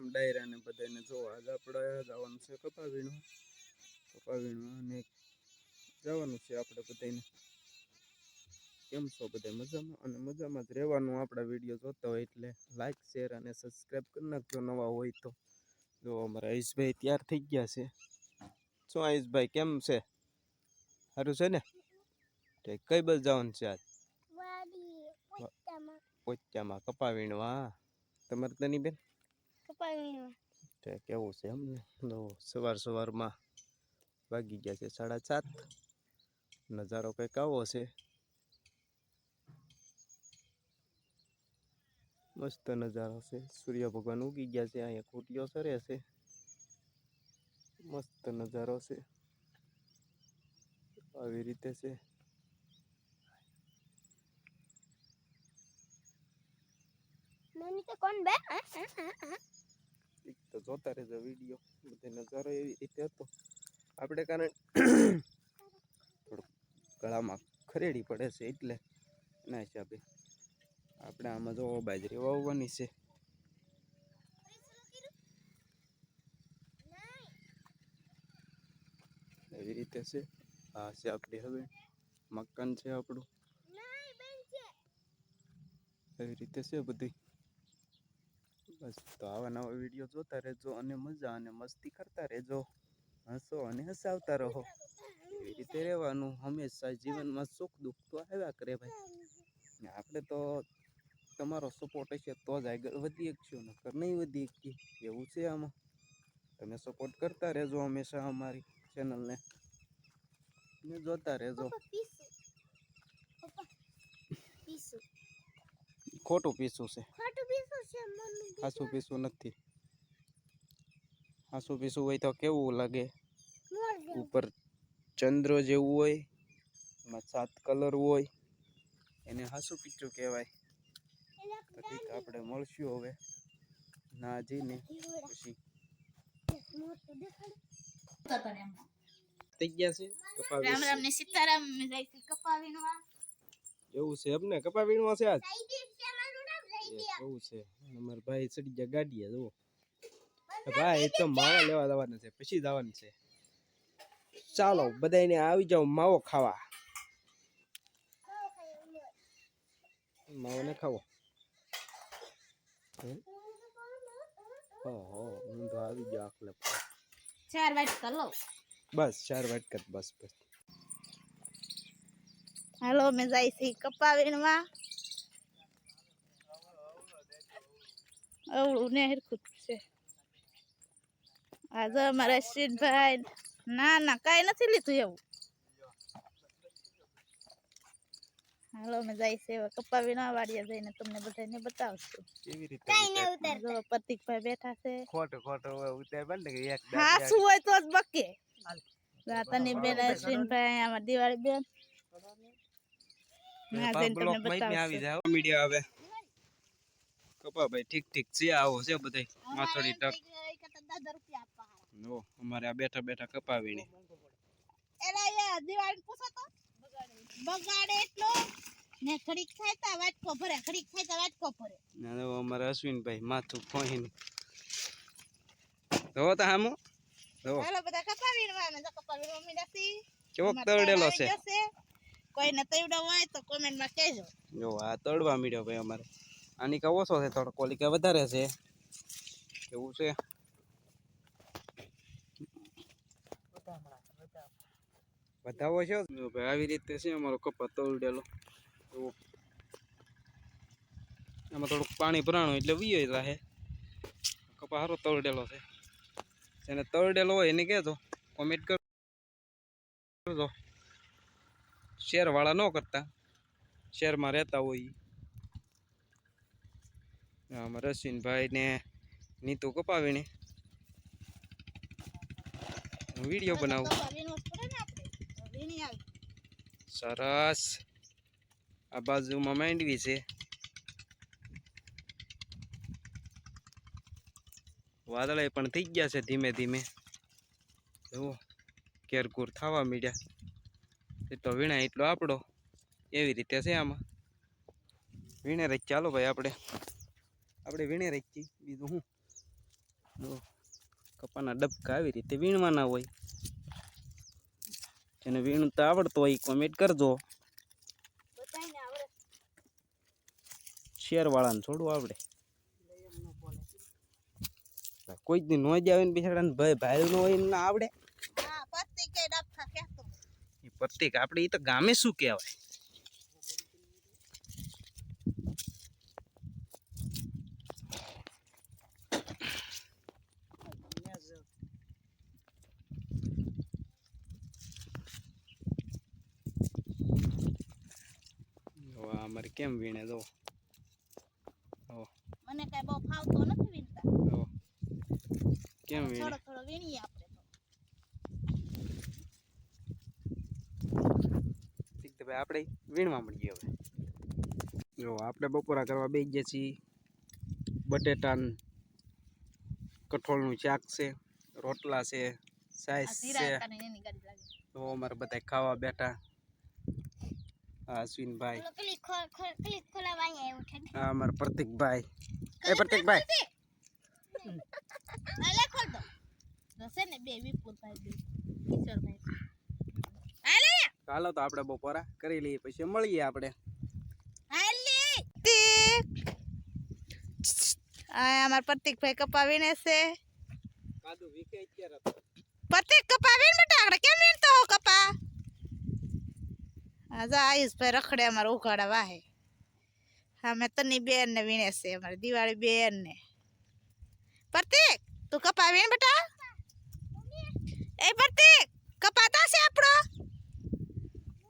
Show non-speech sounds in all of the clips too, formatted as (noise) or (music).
રામ ડાયરા ને બધાને જો આજ આપણે જવાનું છે કપા વીણવા કપા વીણવા અને જવાનું છે આપણે બધાને કેમ છો બધા? મજામાં? અને મજામાં જ રહેવાનું આપણા વીડિયો જોતા હોય એટલે લાઈક શેર અને સબસ્ક્રાઈબ કરી નાખજો નવા હોય તો. જો અમારા આયુષભાઈ તૈયાર થઈ ગયા છે. શું આયુષભાઈ કેમ છે? સારું છે ને? તે કઈ બસ જવાનું છે આજ? પોચ્યામાં કપા વીણવા તમારે તની બેન તે કેવું છે એમ ને? તો સવાર સવારમાં વાગી ગયા છે સાડા સાત. નજારો કંઈક આવો છે. મસ્ત નજારો છે. સૂર્ય ભગવાન ઉગી ગયા છે અહીંયા કુટીઓ સરે છે. મસ્ત નજારો છે. આવી રીતે છે. નાની તો કોણ બે હા, હા, હા, હા. એક તો જોતા રહેજો વીડિયો બધે નજારો એવી રીતે હતો. આપણે કારણ થોડુંક ગળામાં ખરેડી પડે છે એટલે એના હિસાબે આપણે આમાં જો બાજરી વાવવાની છે. એવી રીતે છે. આ છે આપણી હવે મકાન છે આપણું. એવી રીતે છે બધી. બસ તો આવા નવા વીડિયો જોતા રહેજો અને મજા અને મસ્તી કરતા રહેજો. હસો અને હસાવતા રહો. એવી રીતે રહેવાનું. હંમેશા જીવનમાં સુખ દુઃખ તો આવ્યા કરે ભાઈ. આપણે તો તમારો સપોર્ટ હશે તો જ આગળ વધી શકશું નકર નહીં વધી શકીએ એવું છે આમાં. તમે સપોર્ટ કરતા રહેજો હંમેશા અમારી ચેનલને ને. જોતા રહેજો. ખોટું પીસું છે. હાસું પીસું નથી. હાસું પીસું હોય તો કેવું લાગે? ઉપર ચંદ્ર જેવું હોય એમાં સાત કલર હોય એને હાસું પીચું કહેવાય. તો ઠીક આપણે મળશું હવે. ના જઈને પછી. થઈ ગયા છે? રામ રામ ને સીતારામ જાય છે કપા વીણવા એવું છે એમને? કપા વીણવા છે આજ? એવું છે. અમારા ભાઈ ચડી ગયા ગાડીએ જુઓ. ભાઈ તો માવા લેવા જવાનું છે પછી જવાનું છે. ચાલો બધાને આવી જાઓ માવો ખાવા. માવો ને ખાવો. હે? હું તો આવી ગયો આખલે. ચાર વાટ કલો બસ ચાર બસ બસ. હાલો અમે જાય છે કપા વીણવા. અવળું ને હરખું જ છે. આજે અમારા અશ્વિનભાઈ ના ના કાંઈ નથી લીધું એવું. હાલો અમે જાય છે હવે કપા વીણવા વાડીએ જઈને તમને બધાને બતાવશું. કેવી રીતે ને જો પ્રતિકભાઈ બેઠા છે. ખોટો ખોટો હોય ઉતાર બને ને એક હા શું હોય તો જ બકે. રાતાની બેન અશ્વિનભાઈ આમાં દિવાળી બેન. ના જઈને તમને બતાવશું. મીડિયા આવે. કપા ભાઈ ઠીક ઠીક છે આવો છે બધાય. માથોડી તક. નો અમારે આ બેઠા બેઠા કપાવીને. એલા યાર દિવાળી પૂછો તો. બગાડે એટલો. ને ખડીક થાય તા વાટકો ભરે ખડીક થાય તા વાટકો ભરે. ના હવે અમારે અશ્વિનભાઈ માથું ફોહીને તો તો હામો. તો હાલો બધા કપાવીને વાને તો કપા વીણવા મીડા છી કેવો તળડેલો છે. કોઈને તૈવડો હોય તો કોમેન્ટમાં કહેજો. જો આ તળવા મીડ્યો ભાઈ અમારે. આની કા ઓછો છે, થોડો કોલી કા વધારે છે. એવું છે? વધાવો છો? ભાઈ, આવી રીતે છે અમારો કપા તળડેલો તો આમાં થોડુંક પાણી ભરાણું એટલે વીયો રહે. કપા સારો તળડેલો છે. જેને તળડેલો હોય એને કહેજો. કોમેન્ટ કરજો શેરવાળા ન કરતા. શેરમાં રહેતા હોય ઈ. આમાં રસીનભાઈ ને નીતુ કપાવીને હું વીડિયો બનાવું. સરસ. આ બાજુમાં માંડવી છે. વાદળાય પણ થઈ ગયા છે ધીમે ધીમે. જુઓ કેરકુર થવા મીડ્યા. એ તો વીણા એટલો આપણો. એવી રીતે છે આમાં. વીણે રહી ચાલો ભાઈ આપણે. આપણે વીણે રાખી બીજું શું? જો કપાના ડબકા આવી રીતે વીણવાના હોય. જેને વીણતા આવડતો હોય કોમેન્ટ કરજો. શેરવાળાને છોડવું આવડે. કોઈ દી નો જ આવે ને બિચારાને ભાઈ ભાઈ નો હોય ને આવડે. પ્રતિક આપણે એ તો ગામે શું કહેવાય જો આ અમારે કેમ વીણે? જો. મને કઈ બહુ ફાવતો નથી વીણતા. કેમ વીણે? થોડો થોડો વીણીએ આપણે તો. ઠીક તો ભાઈ આપણે વીણવા મળીએ હવે. જો આપણે બપોરા કરવા બેસી ગયા છીએ. બટેટા કઠોળનું શાક છે રોટલા છે સાઈઝ છે. તો અમારે બધા ખાવા બેઠા. અશ્વિનભાઈ આ અમારા પ્રતિકભાઈ. એ પ્રતિકભાઈ. અલે ખોલ દો રસે ને બે વિપુલભાઈ બે. કિશોરભાઈ. હાલે! હાલો તો આપણે બપોરા કરી લઈએ પછી મળીએ આપણે. હાલે! આ અમાર પ્રતિકભાઈ કપા વીણે છે. કાદુ વીકે અત્યારે. પ્રતિક કપા વીણ બેટા આપણે કેમ વીણતો હો આયુષ ભાઈ રખડે અમારે ઉઘાડા વાહે. હા મેં તની બેન ને વીણે છે, અમારે દિવાળી બેન ને પ્રતિક, તું કપા વીણ બેટા? એ પ્રતિક કપા છે આપણો?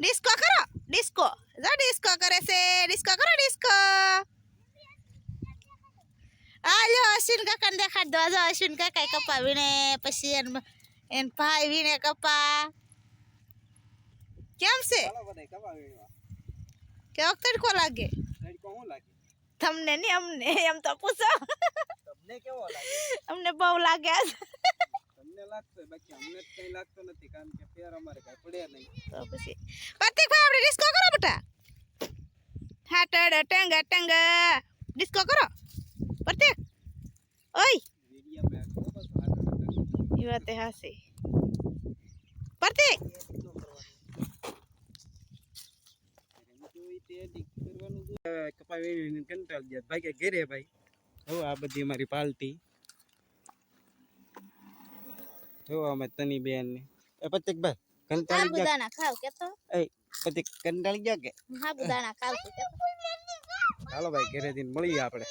ડિસ્કો કરો, ડિસ્કો. જો ડિસ્કો કરે છે, ડિસ્કો કરો, ડિસ્કો. લ્યો અશ્વિન કાકાને દેખાડ દો જો અશ્વિન કાકા કપા વીણે પછી એન એન ભાઈ વીણે કપા. કેમ છે? ચાલો બધા કવા વીણવા કેવો તડકો લાગે. તડકો શું લાગે? તમને નહીં અમને એમ તો પૂછો. તમને કેવો લાગે? અમને બહુ લાગે. છે. તમને લાગતો બાકી અમને જ કઈ લાગતો નથી કારણ કે ફેર અમારે કઈ પડે નહીં. તો પછી પ્રતિકભાઈ આપણે ડિસ્કો કરો બેટા. હાટડ ટંગ ટંગ. ડિસ્કો કરો. પ્રતિક ઓય. વીડિયો મેં બસ હાથ એ વાતે હાસી. પ્રતિક કપા વીણીને ગયા ભાઈ ઘેરે ભાઈ જો આ બધી અમારી પાલટી. તની બેન ને એ ભાઈ કંટાળી ગયા કંટાળી ગયા કે ચાલો ભાઈ ઘેરે જઈને મળીએ આપણે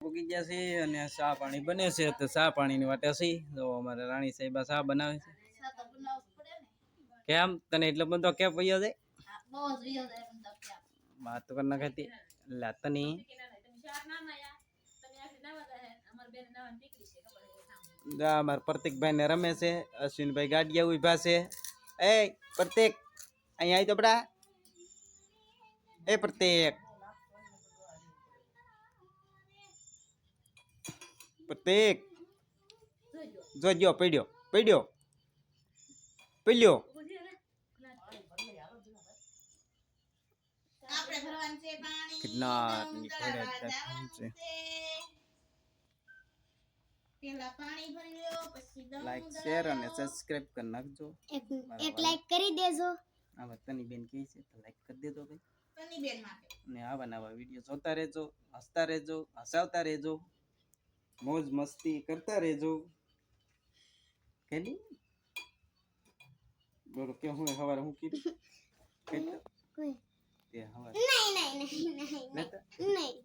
ઉગી ગયા છે અને ચા પાણી બને છે તો ચા પાણીની વાટે છે તો અમારે રાણી સાહેબા ચા બનાવે છે કેમ? તને એટલો બધો કેપ વયો છે વાત તો કરના નાખતી લાતની જા, માર પ્રતિકભાઈ ને રમે છે. અશ્વિનભાઈ ગાડિયા ઊભા છે. એ, પ્રતિક અહીંયા આવી તો બડા. એ, પ્રતિક. પ્રતિક. જોજો પડ્યો પડ્યો. પડ્યો આપણે ભરવાનું છે પાણી કિનારની દમ પડે દળાવા ત્યાં જવાનું છે. છે. પેલા પાણી ભરી લ્યો પછી દમ લાઈક શેર અને. સબસ્ક્રાઇબ કરી નાખજો એક એક લાઈક કરી દેજો. આવા તની બેન કહે છે તો લાઈક કરી દેજો ભાઈ. તની બેન માટે. અને આવા નવા વીડિયો જોતા રહેજો હસતા રહેજો હસાવતા રહેજો મોજ મસ્તી કરતા રહેજો. કેની બોલો કે હું હવારે હું કીધું? (laughs) તે હવારે નહીં નહીં નહીં નહીં નહીં નહીં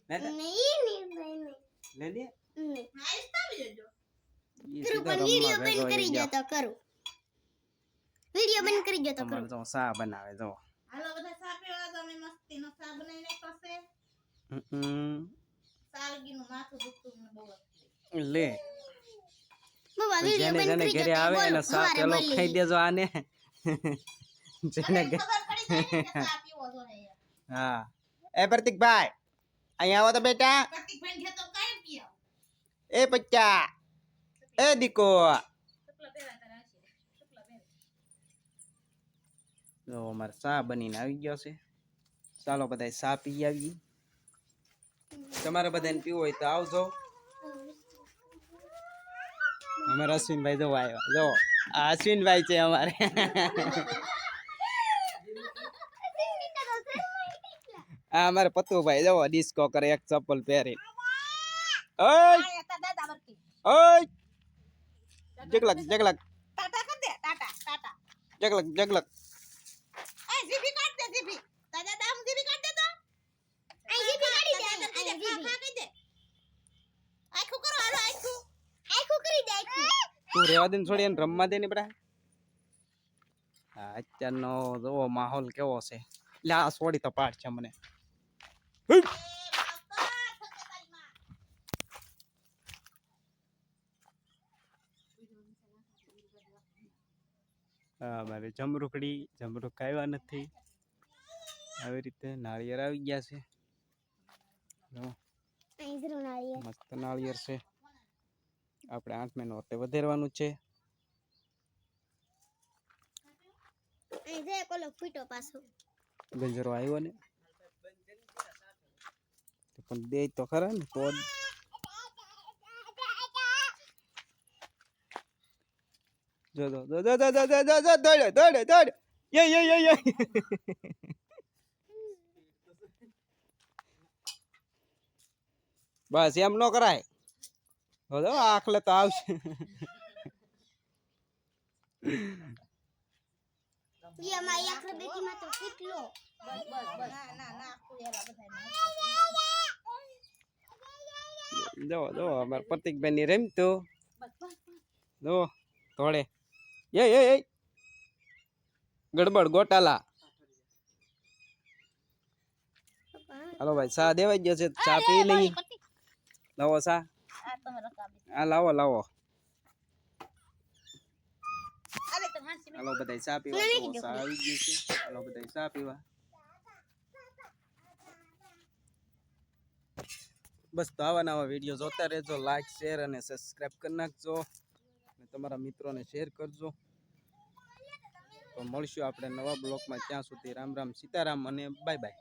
નહીં. નહીં. લે લે નહીં હા ઈ તો આવી જજો ઈ કરું પણ વિડિયો બંધ કરી દો તો કરું. વિડિયો બંધ કરી દો તો કરું. તો સા બનાવે જો. હાલો બધા સા પીવા તો અમે મસ્તીનો સા બનાવીને પાસે હમ. સાલગીનું માથું દુખતું મને બહુ લે. બાબા વિડિયો બંધ કરી ઘરે આવે ને સા પેલો ખાઈ દેજો આને. જેને કે. હા. એ પ્રતિકભાઈ અહીંયા આવો તો બેટા. એ પચ્ચા. એ દીકો. જો અમારે સા બનીને આવી ગયો છે. ચાલો બધા સા પી આવી તમારે બધાને પીવું હોય તો આવજો. અમારા અશ્વિનભાઈ જો આવ્યા. જો આ અશ્વિનભાઈ છે અમારે. આ અમારે પતુભાઈ જવો ડિસ્કો કરે એક ચપ્પલ પહેરી ઓય! ઓય! જગલક જગલક. ટાટા કર દે ટાટા ટાટા. જગલક જગલક. એ જીભી કાઢ દે જીભી દાદા દામ જીભી કાઢ દે તો? અહીં જીભી કાઢી દે, દાદા અહીં દાદા જીભી. ખા ખા કહી દે આખું કરો હાલો આખું. આખું કરી દે આખું. તું રેવા દે ને છોડી એને રમવા દે ને બરા અત્યારનો જોવો માહોલ કેવો છે. લે આ છોડી તો પાડ છે મને. અમારે જમરૂકડી જમરૂક આવ્યા નથી. આવી રીતે નાળિયેર આવી ગયા છે. મસ્ત નાળિયેર છે. આપણે આઠ મહિનો વખતે વધારવાનું છે. ગંજરો આવ્યો ને. પણ દે તો ખરા ને તો જ જો જો જો જો જો જો જો જો દોડ્યો દોડ્યો દોડ્યો યે યે યે યે બસ એમ નો કરાય જો જો આખલે તો આવશે ઈ અમારી આખરે બેટીમાં તો કેટલો બસ બસ બસ ના ના ના આખું એલા બધાય જો જો અમાર પ્રતિકભાઈ ની રમતો જો ધોળે. એ એ એ. ગડબડ ગોટાલા. હાલો ભાઈ ચા દેવાઈ ગયો છે? ચા પી લઈ લાવો ચા રકાબી આ લાવો લાવો. હાલો બધા ચા પીવા ચા આવી ગઈ છે? હાલો બધા ચા પીવા. બસ તો આવા નવા વીડિયો જોતા રહેજો લાઈક શેર અને સબસ્ક્રાઇબ કરી નાખજો. અને તમારા મિત્રોને શેર કરજો. તો મળશું આપણે નવા બ્લોગમાં ત્યાં સુધી રામ રામ, સીતારામ અને બાય બાય